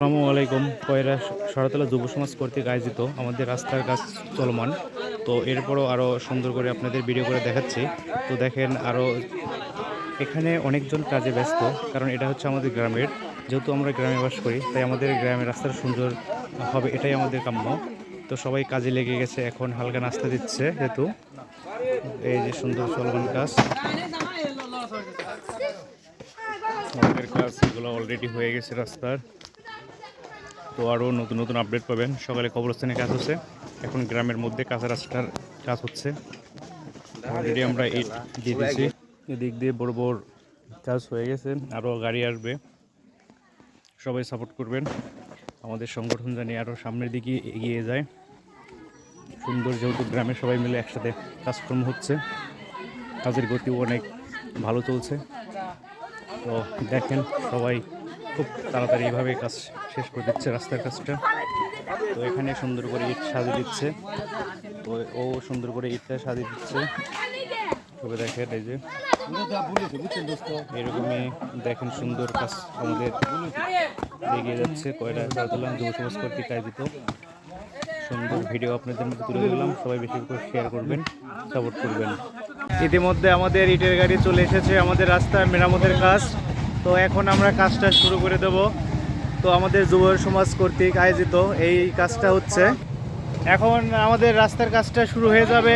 আসসালামু আলাইকুম। কয়রা শরতলা যুব সমাজ কর্তৃক আয়োজিত আমাদের রাস্তার কাজ চলমান। তো এরপরও আরও সুন্দর করে আপনাদের ভিডিও করে দেখাচ্ছি। তো দেখেন আরও এখানে অনেকজন কাজে ব্যস্ত, কারণ এটা হচ্ছে আমাদের গ্রামের। যেহেতু আমরা গ্রামে বাস করি, তাই আমাদের গ্রামের রাস্তার সুন্দর হবে, এটাই আমাদের কাম্য। তো সবাই কাজে লেগে গেছে, এখন হালকা নাস্তা দিচ্ছে যেহেতু। এই যে সুন্দর চলমান কাজ। আমাদের কাজ এগুলো অলরেডি হয়ে গেছে রাস্তার। তো আরও নতুন নতুন আপডেট পাবেন। সকালে কবরস্থানে কাজ হচ্ছে। এখন গ্রামের মধ্যে কাঁচা রাস্তার কাজ হচ্ছে। অলরেডি আমরা ইট দিয়ে এদিক দিয়ে বড় বড় কাজ হয়ে গেছে। আরও গাড়ি আসবে। সবাই সাপোর্ট করবেন। আমাদের সংগঠন জানি আরও সামনের দিকে এগিয়ে যায়। সুন্দর যেহেতু গ্রামের সবাই মিলে একসাথে কাজকর্ম হচ্ছে। কাজের গতিও অনেক ভালো চলছে। তো দেখেন সবাই খুব তাড়াতাড়ি এইভাবে কাজ শেষ করে দিচ্ছে রাস্তার কাজটা। তো এখানে সুন্দর করে ইট সাজিয়ে দিচ্ছে। তো ও সুন্দর করে ইটটা সাজিয়ে দিচ্ছে। তবে দেখেন, এই যে। এরকমই দেখেন সুন্দর কাজ আমাদের এগিয়ে যাচ্ছে। কয়টা চারতলাম যুব কর্তৃক আয়োজিত। সুন্দর ভিডিও আপনাদের মধ্যে তুলে দিলাম সবাই বেশি করে শেয়ার করবেন সাপোর্ট করবেন। ইতিমধ্যে আমাদের ইটের গাড়ি চলে এসেছে আমাদের রাস্তার মেরামতের কাজ। তো এখন আমরা কাজটা শুরু করে দেব। তো আমাদের যুব সমাজ কর্তৃক আয়োজিত এই কাজটা হচ্ছে। এখন আমাদের রাস্তার কাজটা শুরু হয়ে যাবে।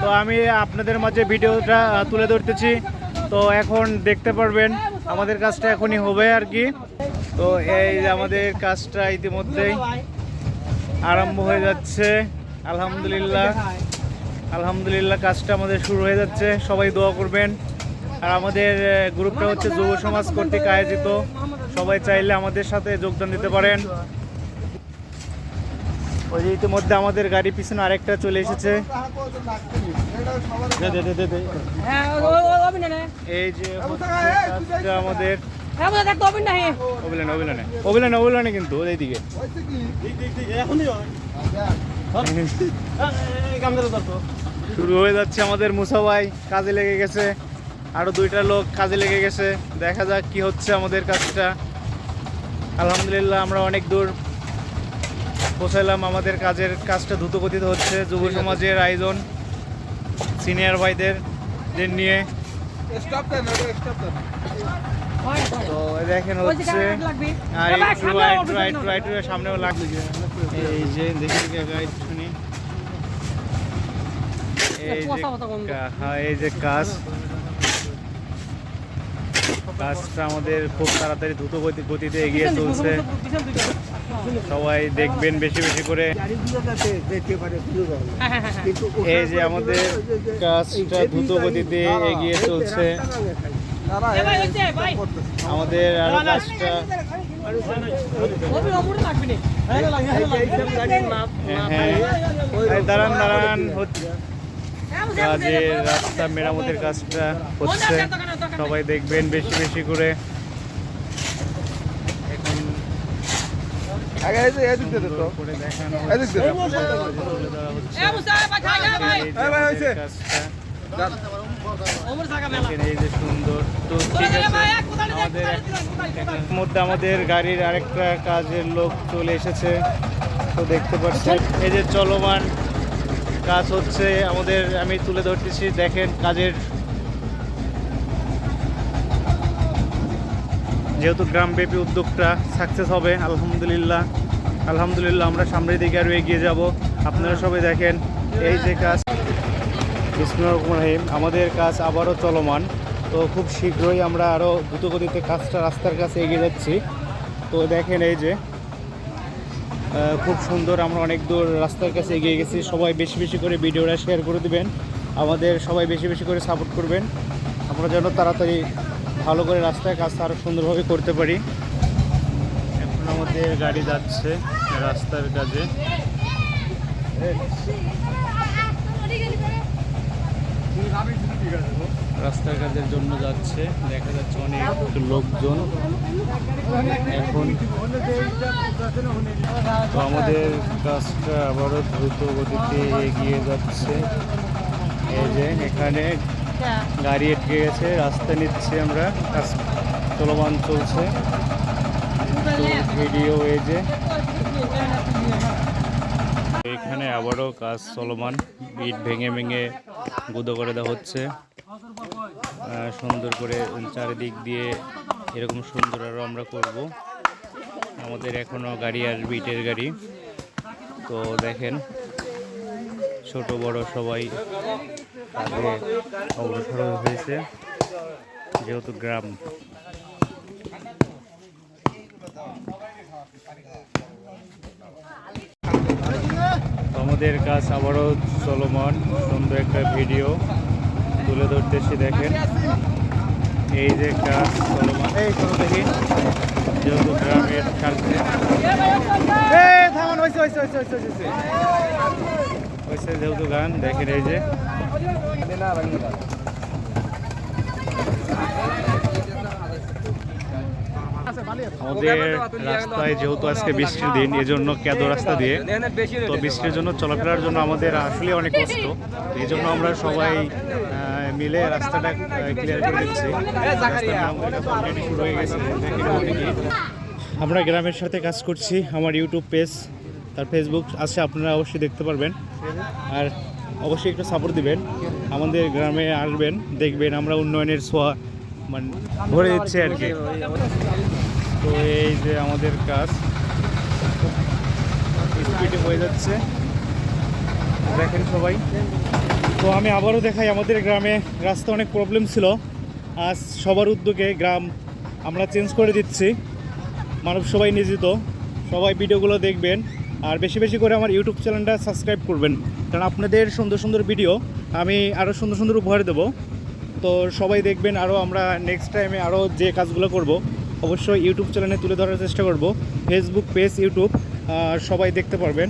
তো আমি আপনাদের মাঝে ভিডিওটা তুলে ধরতেছি। তো এখন দেখতে পারবেন, আমাদের কাজটা এখনই হবে আর কি। তো এই আমাদের কাজটা ইতিমধ্যেই আরম্ভ হয়ে যাচ্ছে। আলহামদুলিল্লাহ। আলহামদুলিল্লাহ কাজটা আমাদের শুরু হয়ে যাচ্ছে। সবাই দোয়া করবেন। আর আমাদের গ্রুপটা হচ্ছে যুব সমাজ কর্তৃক আয়োজিত। সবাই চাইলে আমাদের সাথে যোগদান দিতে পারেন। ওই যে ইতিমধ্যে আমাদের গাড়ি পিছনে আরেকটা চলে এসেছে। হ্যাঁ। এই যে আমাদের হ্যাঁ অভিলানে অভিলানে কিন্তু এইদিকে। শুরু হয়ে যাচ্ছে আমাদের মুসাবাই কাজে লেগে গেছে। আরও দুইটা লোক কাজে লেগে গেছে। দেখা যাক কি হচ্ছে আমাদের কাজটা। আলহামদুলিল্লাহ আমরা অনেক দূর পৌঁছালাম আমাদের কাজের কাজটা দ্রুত গতিতে হচ্ছে। যুব সমাজের আয়োজন সিনিয়র ভাইদের দের নিয়ে। তো দেখেন হচ্ছে আর একটু সামনেও লাগবে। এই যে দেখি শুনি। এই যে হ্যাঁ এই যে কাজ। কাজটা আমাদের খুব তাড়াতাড়ি দ্রুত গতি গতিতে এগিয়ে চলছে সবাই দেখবেন বেশি বেশি করে হ্যাঁ, হ্যাঁ, হ্যাঁ। এই যে আমাদের কাজটা দ্রুত গতিতে এগিয়ে চলছে। আমাদের আরও কাজটা। হ্যাঁ এই দাঁড়ান দাঁড়ান কাজের রাস্তা মেরামতের কাজটা হচ্ছে। সবাই দেখবেন বেশি বেশি করে। মধ্যে আমাদের গাড়ির আরেকটা কাজের লোক চলে এসেছে। তো দেখতে পাচ্ছেন এই যে চলমান কাজ হচ্ছে, আমাদের, আমি তুলে ধরতেছি, দেখেন কাজের। যেহেতু গ্রামব্যাপী উদ্যোগটা সাকসেস হবে, আলহামদুলিল্লাহ। আলহামদুলিল্লাহ, আমরা সামনের দিকে আরও এগিয়ে যাব। আপনারা সবাই দেখেন, এই যে কাজ। রহিম, আমাদের কাজ আবারও চলমান। তো খুব শীঘ্রই আমরা আরও দ্রুতগতিতে কাজটা, রাস্তার কাছে এগিয়ে যাচ্ছি। তো দেখেন এই যে খুব সুন্দর আমরা অনেক দূর রাস্তার কাছে এগিয়ে গেছি সবাই বেশি বেশি করে ভিডিওটা শেয়ার করে দিবেন আমাদের সবাই বেশি বেশি করে সাপোর্ট করবেন আমরা যেন তাড়াতাড়ি ভালো করে রাস্তায় কাজটা আরও সুন্দরভাবে করতে পারি এখন আমাদের গাড়ি যাচ্ছে রাস্তার কাজে রাস্তার কাজের জন্য যাচ্ছে, দেখা যাচ্ছে অনেক লোকজন। এখন আমাদের কাজটা আবারও দ্রুত গতিতে এগিয়ে যাচ্ছে। এই যে এখানে গাড়ি আটকে গেছে, রাস্তা নিচ্ছি আমরা, কাজ চলমান চলছে। ভিডিও এই যে এখানে আবারও কাজ চলমান, ইট ভেঙে ভেঙে গুঁদো করে দেওয়া হচ্ছে। সুন্দর করে চারিদিক দিয়ে এরকম সুন্দর আরও আমরা করব। আমাদের এখনও গাড়ি আসবে ইটের গাড়ি। তো দেখেন, ছোট, বড় সবাই কাজে অগ্রসর হয়েছে, যেহেতু গ্রাম। আমাদের কাজ আবারও চলমান, সুন্দর একটা ভিডিও। তুলে ধরতেছি দেখেন। এই যে কাজ চলমান এই চলো দেখি যেহেতু গ্রামের হয়েছে যেহেতু গান দেখেন এই যে। আমাদের রাস্তায় যেহেতু আজকে বৃষ্টির দিন, এজন্য কেদো রাস্তা দিয়ে। তো বৃষ্টির জন্য চলাফেরার জন্য আমাদের আসলে অনেক কষ্ট। এই জন্য আমরা সবাই মিলে রাস্তাটা ক্লিয়ার করে দিচ্ছি। শুরু হয়ে গেছে। আমরা গ্রামের সাথে কাজ করছি, আমার ইউটিউব পেজ, তার ফেসবুক আছে, আপনারা অবশ্যই দেখতে পারবেন। আর অবশ্যই একটু সাপোর্ট দিবেন। আমাদের গ্রামে আসবেন, দেখবেন আমরা উন্নয়নের ছোঁয়া মানে ভরে দিচ্ছি আর কি। তো এই যে আমাদের কাজ স্পিডে হয়ে যাচ্ছে। দেখেন সবাই। তো আমি আবারও দেখাই আমাদের গ্রামে রাস্তা অনেক প্রবলেম ছিল। আজ সবার উদ্যোগে গ্রাম আমরা চেঞ্জ করে দিচ্ছি। মানব সবাই নিয়োজিত। সবাই ভিডিওগুলো দেখবেন। আর বেশি বেশি করে আমার ইউটিউব চ্যানেলটা সাবস্ক্রাইব করবেন। কারণ আপনাদের সুন্দর সুন্দর ভিডিও আমি আরও সুন্দর সুন্দর উপহার দেবো। তো সবাই দেখবেন আরও আমরা নেক্সট টাইমে আরও যে কাজগুলো করব, অবশ্যই ইউটিউব চ্যানেলে তুলে ধরার চেষ্টা করব। ফেসবুক পেজ ইউটিউব সবাই দেখতে পারবেন।